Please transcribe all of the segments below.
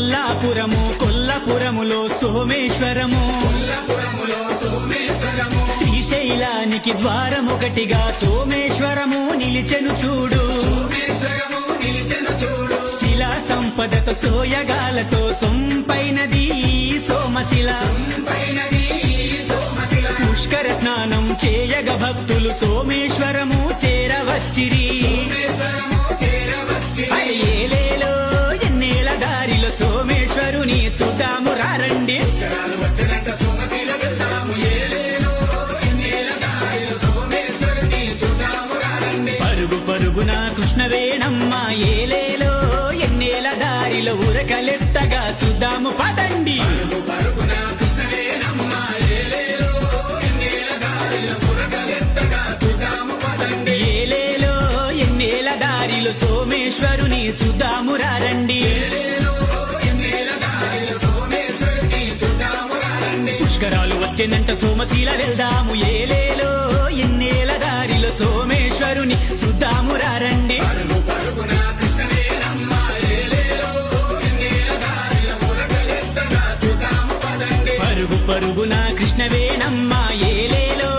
కొల్లాపురము కొల్లపురములో సోమేశ్వరము. శ్రీశైలానికి ద్వారమొకటిగా సోమేశ్వరము నిలిచెను చూడు. శిలా సంపదతో సోయగాలతో సొంపైనది సోమశిల. పుష్కర స్నానం చేయగ భక్తులు సోమేశ్వరము. చూద్దాము రారండి. పరుగు పరుగున కృష్ణవేణమ్మ ఏలేలో ఎన్నేల దారిలో ఉరకలెత్తగా చూద్దాము పదండి. ఏలేలో ఎన్నేల దారిలో సోమేశ్వరుని చూద్దాము రారండి. పుష్కరాలు వచ్చేనంట సోమశీల వెళ్దాము. ఏలేలో ఎన్నేల దారిలో సోమేశ్వరుని చూద్దాము. రండి పరుగు పరుగున కృష్ణవేణమ్మ. ఏలేలో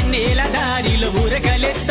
ఎన్నేల దారిలో ఊరకలెత్త